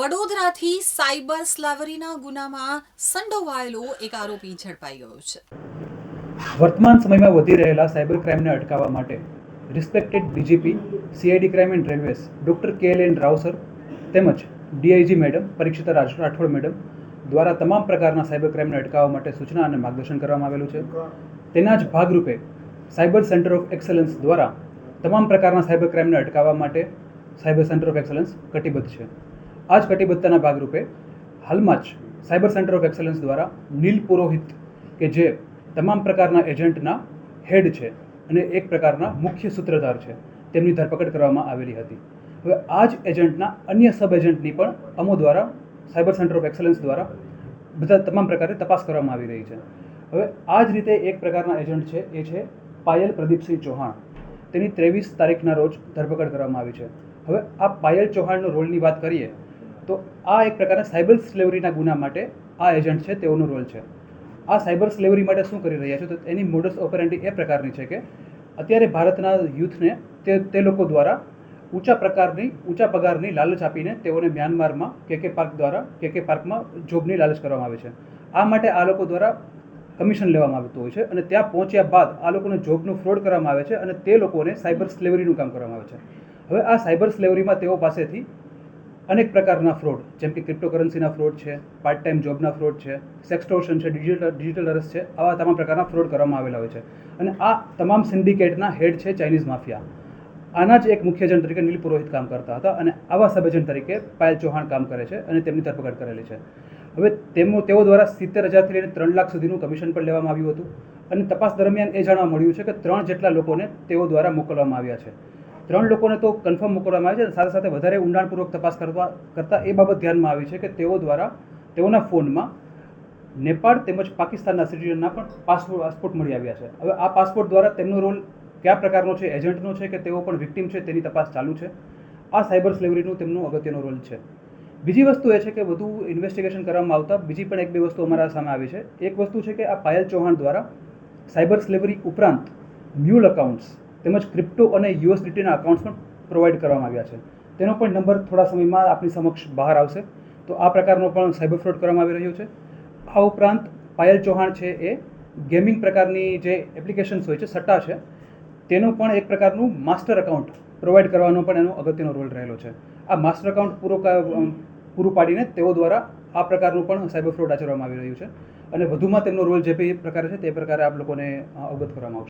વડોદરાથી સાયબર સ્લાવરીના ગુનામાં સંડોવાયેલો એક આરોપી ઝડપાઈ ગયો છે. વર્તમાન સમયમાં વધી રહેલા સાયબર ક્રાઇમને અટકાવવા માટે respected DGP, CID crime and railways, doctor K L N Rao sir તેમજ DIG madam, Parikshita Rathod madam દ્વારા તમામ પ્રકારના સાયબર ક્રાઇમને અટકાવવા માટે સૂચના અને માર્ગદર્શન કરવામાં આવેલું છે. તેના જ ભાગરૂપે સાયબર સેન્ટર ઓફ એક્સલન્સ દ્વારા તમામ પ્રકારના સાયબર ક્રાઇમને અટકાવવા માટે સાયબર સેન્ટર ઓફ એક્સલન્સ કટિબદ્ધ છે. આ જ કટિબદ્ધતાના ભાગરૂપે હાલમાં જ સાયબર સેન્ટર ઓફ એક્સલન્સ દ્વારા નીલ પુરોહિત, કે જે તમામ પ્રકારના એજન્ટના હેડ છે અને એક પ્રકારના મુખ્ય સૂત્રધાર છે, તેમની ધરપકડ કરવામાં આવેલી હતી. હવે આ જ એજન્ટના અન્ય સબ એજન્ટની પણ અમો દ્વારા સાયબર સેન્ટર ઓફ એક્સલન્સ દ્વારા બધા તમામ પ્રકારે તપાસ કરવામાં આવી રહી છે. હવે આ જ રીતે એક પ્રકારના એજન્ટ છે, એ છે પાયલ પ્રદીપસિંહ ચૌહાણ. તેની ત્રેવીસ તારીખના રોજ ધરપકડ કરવામાં આવી છે. હવે આ પાયલ ચૌહાણનો રોલની વાત કરીએ તો આ એક પ્રકારના સાયબર સ્લેવરીના ગુના માટે આ એજન્ટ છે, તેઓનો રોલ છે. આ સાયબર સ્લેવરી માટે શું કરી રહ્યા છે? તો એની મોડસ ઓપરેન્ટી એ પ્રકારની છે કે અત્યારે ભારતના યુથને તે તે લોકો દ્વારા ઊંચા પ્રકારની, ઊંચા પગારની લાલચ આપીને તેઓને મ્યાનમારમાં કે કે પાર્ક દ્વારા, કે કે પાર્કમાં જોબની લાલચ કરવામાં આવે છે. આ માટે આ લોકો દ્વારા કમિશન લેવામાં આવતું હોય છે અને ત્યાં પહોંચ્યા બાદ આ લોકોને જોબનું ફ્રોડ કરવામાં આવે છે અને તે લોકોને સાયબર સ્લેવરીનું કામ કરવામાં આવે છે. હવે આ સાયબર સ્લેવરીમાં તેઓ પાસેથી અનેક પ્રકારના ફ્રોડ જેમ કે ક્રિપ્ટોકરન્સીના ફ્રોડ છે પાર્ટ ટાઈમ જોબના ફ્રોડ છે સેક્સટોશન છે ડિજિટલ ડિજિટલ અરેસ્ટ છે, આવા તમામ પ્રકારના ફ્રોડ કરવામાં આવેલા હોય છે. અને આ તમામ સિન્ડિકેટના હેડ છે ચાઇનીઝ માફિયા આના જ એક મુખ્ય એજન્ટ તરીકે નીલ પુરોહિત કામ કરતા હતા અને આવા સબ એજન્ટ તરીકે પાયલ ચૌહાણ કામ કરે છે અને તેમની ધરપકડ કરેલી છે. હવે તેમનો તેઓ દ્વારા સિત્તેર હજારથી લઈને ત્રણ લાખ સુધીનું કમિશન પણ લેવામાં આવ્યું હતું. અને તપાસ દરમિયાન એ જાણવા મળ્યું છે કે ત્રણ જેટલા લોકોને તેઓ દ્વારા મોકલવામાં આવ્યા છે. ત્રણ લોકોને તો કન્ફર્મ મોકલવામાં આવે છે. સાથે સાથે વધારે ઊંડાણપૂર્વક તપાસ કરવા કરતાં એ બાબત ધ્યાનમાં આવી છે કે તેઓ દ્વારા તેઓના ફોનમાં નેપાળ તેમજ પાકિસ્તાનના સિટીઝનના પણ પાસપોર્ટ પાસપોર્ટ મળી આવ્યા છે. હવે આ પાસપોર્ટ દ્વારા તેમનો રોલ કયા પ્રકારનો છે, એજન્ટનો છે કે તેઓ પણ વિક્ટીમ છે તેની તપાસ ચાલુ છે. આ સાયબર સ્લેવરીનું તેમનો અગત્યનો રોલ છે. બીજી વસ્તુ એ છે કે વધુ ઇન્વેસ્ટિગેશન કરવામાં આવતા બીજી પણ એક બે વસ્તુ અમારા સામે આવી છે. એક વસ્તુ છે કે આ પાયલ ચૌહાણ દ્વારા સાયબર સ્લેવરી ઉપરાંત મ્યુલ અકાઉન્ટ્સ તેમજ ક્રિપ્ટો અને યુએસડીટીના અકાઉન્ટ્સ પણ પ્રોવાઈડ કરવામાં આવ્યા છે. તેનો પણ નંબર થોડા સમયમાં આપણી સમક્ષ બહાર આવશે. તો આ પ્રકારનો પણ સાયબર ફ્રોડ કરવામાં આવી રહ્યો છે. આ ઉપરાંત પાયલ ચૌહાણ છે એ ગેમિંગ પ્રકારની જે એપ્લિકેશન્સ હોય છે, સટ્ટા છે, તેનો પણ એક પ્રકારનું માસ્ટર એકાઉન્ટ પ્રોવાઈડ કરવાનો પણ એનો અગત્યનો રોલ રહેલો છે. આ માસ્ટર એકાઉન્ટ પૂરો પૂરું પાડીને તેઓ દ્વારા આ પ્રકારનું પણ સાયબર ફ્રોડ આચરવામાં આવી રહ્યું છે. અને વધુમાં તેમનો રોલ જે પ્રકારે છે તે પ્રકારે આપ લોકોને અવગત કરવામાં આવશે.